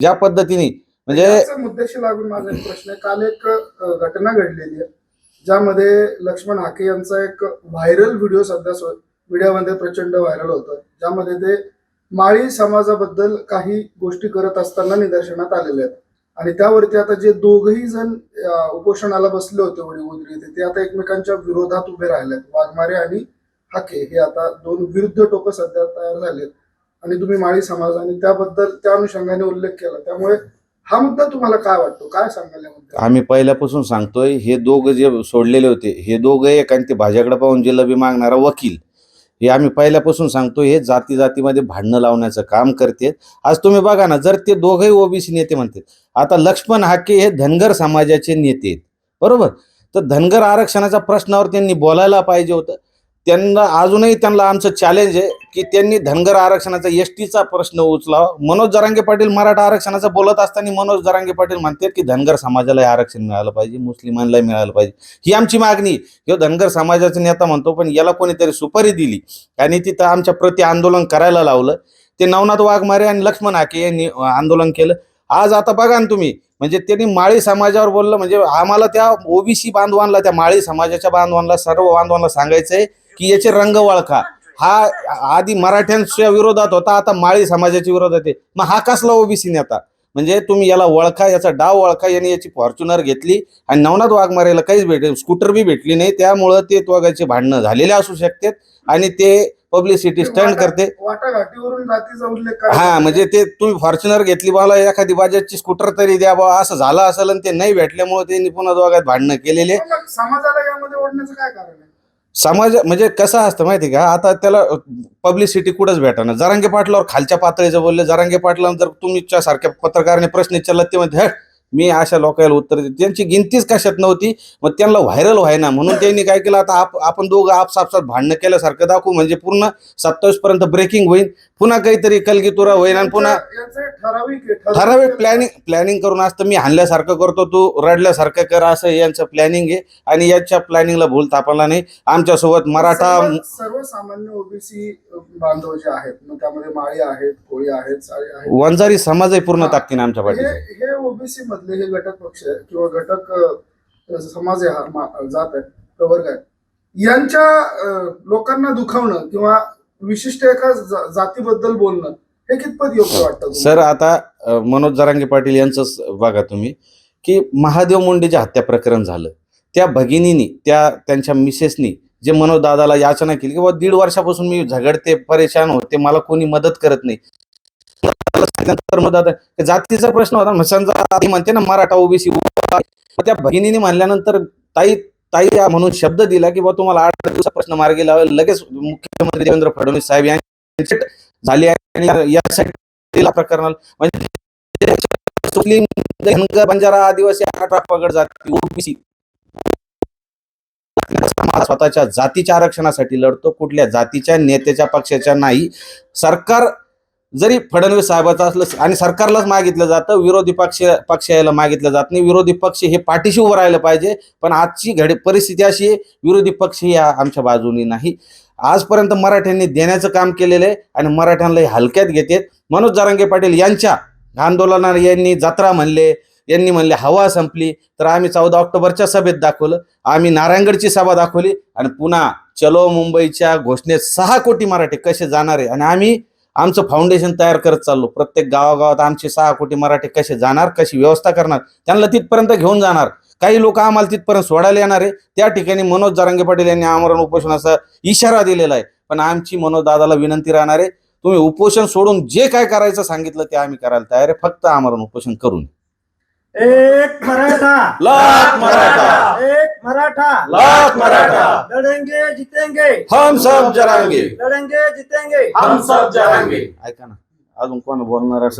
ज्या पद्धतीने म्हणजे मुद्द्याशी लागून माझा एक प्रश्न आहे. काल एक घटना घडलेली आहे ज्यामध्ये लक्ष्मण हाके यांचा एक व्हायरल व्हिडिओ सध्या सो- मीडियामध्ये प्रचंड व्हायरल होतो ज्यामध्ये ते माळी समाजाबद्दल काही गोष्टी करत असताना निदर्शनात आलेले आहेत. आणि त्यावरती आता जे दोघही जण उपोषणाला बसले होते वडी येथे ते आता एकमेकांच्या विरोधात उभे राहिले आहेत वाघमारे आणि हाके हे आता दोन विरुद्ध टोकं सध्या तयार झालेत. आणि तुम्ही माळी समाज आणि त्याबद्दल त्या अनुषंगाने उल्लेख केला. त्यामुळे हा मुद्दा तुम्हाला काय वाटतो? काय सांगायला आम्ही पहिल्यापासून सांगतोय हे दोघं जे सोडलेले होते हे दोघं एक आणि ते भाज्याकडे पाहून जिलबी मागणारा वकील हे आम्ही पहिल्यापासून सांगतोय हे जाती जातीमध्ये भांडणं लावण्याचं काम करते आज तुम्ही बघा ना जर ते दोघंही ओबीसी नेते म्हणतात आता लक्ष्मण हाके हे धनगर समाजाचे नेते आहेत बरोबर? तर धनगर आरक्षणाच्या प्रश्नावर त्यांनी बोलायला पाहिजे होतं. त्यांना अजूनही त्यांना आमचं चॅलेंज आहे की त्यांनी धनगर आरक्षणाचा एस टीचा प्रश्न उचलावा. मनोज जरांगे पाटील मराठा आरक्षणाचं बोलत असताना मनोज जरांगे पाटील म्हणतात की धनगर समाजाला आरक्षण मिळालं पाहिजे मुस्लिमांना मिळालं पाहिजे. ही आमची मागणी हे धनगर समाजाचा नेता म्हणतो पण याला कोणीतरी सुपारी दिली आणि तिथं आमच्या प्रति आंदोलन करायला लावलं. ते नवनाथ वाघमारे आणि लक्ष्मण हाके यांनी आंदोलन केलं. आज आता बघा ना तुम्ही म्हणजे त्यांनी माळी समाजावर बोललं म्हणजे आम्हाला त्या ओबीसी बांधवांना त्या माळी समाजाच्या बांधवांना सर्व बांधवांना सांगायचं आहे की याचे रंग वळखा. हा आधी मराठ्यांच्या विरोधात होता आता माळी समाजाच्या विरोधात आहे. मग हा कसला ओबीसी नेता? म्हणजे तुम्ही याला ओळखा याचा डाव ओळखा यांनी याची फॉर्च्युनर घेतली आणि नवनाथ वाघमारेला काहीच भेटेल स्कूटर बी भेटली नाही. त्यामुळं ते दोघांचे भांडणं झालेले असू शकतात आणि ते पब्लिसिटी स्टंट करते. हा म्हणजे ते तुम्ही फॉर्च्युनर घेतली मला एखादी बाजाजची स्कूटर तरी द्या बा असं झालं असेल आणि ते नाही भेटल्यामुळे त्यांनी पुन्हा दोघात भांडणं केलेले. समाजाला यामध्ये ओढण्याचं काय कारण आहे? समाज म्हणजे कसं असतं माहिती का? आता त्याला पब्लिसिटी कुठंच भेटणार जरांगे पाटलावर खालच्या पातळीचं बोलले जरांगे पाटलावर जर तुमच्या सारख्या पत्रकाराने प्रश्न विचारला ते म्हणते "हट, मी अशा लोकांना उत्तर देते. त्यांची गिनतीच कशात नव्हती मग त्यांना व्हायरल व्हायना. म्हणून त्यांनी काय केलं आता आप आपण दोघं आपसापसात भांडणं केल्यासारखं दाखवू. म्हणजे पूर्ण सत्तावीस पर्यंत ब्रेकिंग होईल पुन्हा काहीतरी कलगीतुरा होईल आणि पुन्हा ठराविक प्लॅनिंग प्लॅनिंग करून असतं मी हाणल्यासारखं करतो तू रडल्यासारखं कर. असं यांचं प्लॅनिंग आहे. आणि याच्या प्लॅनिंगला भूल तापाला नाही. आमच्यासोबत मराठा सर्व- सर्वसामान्य ओबीसी बांधव जे आहेत त्यामध्ये माळी आहेत कोळी आहेत वंजारी समाजही पूर्ण ताकदीने आमच्या पाठीशी हे ओबीसी मधले हे घटक पक्ष आहे किंवा घटक समाज आहे हा जात आहे प्रवर्ग आहे यांच्या लोकांना दुखावणं किंवा विशिष्ट एका जातीबद्दल बोलणं हे कितपत योग्य वाटतं सर आता मनोज जरांगे पाटील यांचं बघा तुम्ही की महादेव मुंडेचे हत्या प्रकरण झालं. त्या भगिनीनी त्या त्यांच्या मिसेसनी जे मनोज दादाला याचना केली की बाबा दीड वर्षापासून मी झगडते परेशान होते मला कोणी मदत करत नाही. जातीचा प्रश्न होता. समजा आधी म्हणते ना मराठा ओबीसी त्या भगिनीने म्हणल्यानंतर ताई ताई म्हणून शब्द दिला की बा तुम्हाला आठ दिवसा प्रश्न मार्गी लावेल. लगेच मुख्यमंत्री देवेंद्र फडणवीस साहेब यांनी झाली आहे आणि यासाठी प्रकरणाला म्हणजे धनगर बंजारा आदिवासी मराठा पगड जाती ओबीसी. स्वतःच्या जातीच्या आरक्षणासाठी लढतो. कुठल्या जातीच्या नेत्याच्या पक्षाच्या नाही. सरकार जरी फडणवीस साहेबाचं असलं आणि सरकारलाच मागितलं जातं विरोधी पक्ष पक्ष यायला मागितलं जात नाही. विरोधी पक्ष हे पाठीशी उभं राहिलं पाहिजे. पण आजची घडी परिस्थिती अशी आहे विरोधी पक्ष या आमच्या बाजूनी नाही. आजपर्यंत मराठ्यांनी देण्याचं काम केलेलं आहे आणि मराठ्यांना हे हलक्यात घेते मनोज जारंगे पाटील यांच्या आंदोलना यांनी जत्रा म्हणले यांनी म्हणले हवा संपली. तर आम्ही चौदा ऑक्टोबरच्या सभेत दाखवलं. आम्ही नारायणगडची सभा दाखवली. आणि पुन्हा चलो मुंबईच्या घोषणेत सहा कोटी मराठी कसे जाणार आहे? आणि आम्ही आमचं फाउंडेशन तयार करत चाललो. प्रत्येक गावागावात आमचे सहा कोटी मराठी कसे जाणार कशी व्यवस्था करणार त्यांना तिथपर्यंत घेऊन जाणार. काही लोक आम्हाला तिथपर्यंत सोडायला येणार आहे. त्या ठिकाणी मनोज जरांगे पाटील यांनी आमरण उपोषणाचा इशारा दिलेला आहे. पण आमची मनोज दादाला विनंती राहणार आहे तुम्ही उपोषण सोडून जे काय करायचं सांगितलं ते आम्ही करायला तयार आहे. फक्त आमरण उपोषण करून. एक मराठा. लाख मराठा. एक मराठा. लाख मराठा. लढेंगे जीतेंगे. हम सब जरांगे लढेंगे जीतेंगे. हम सब जरांगे ऐका ना अजून कोण बोलणार असेल?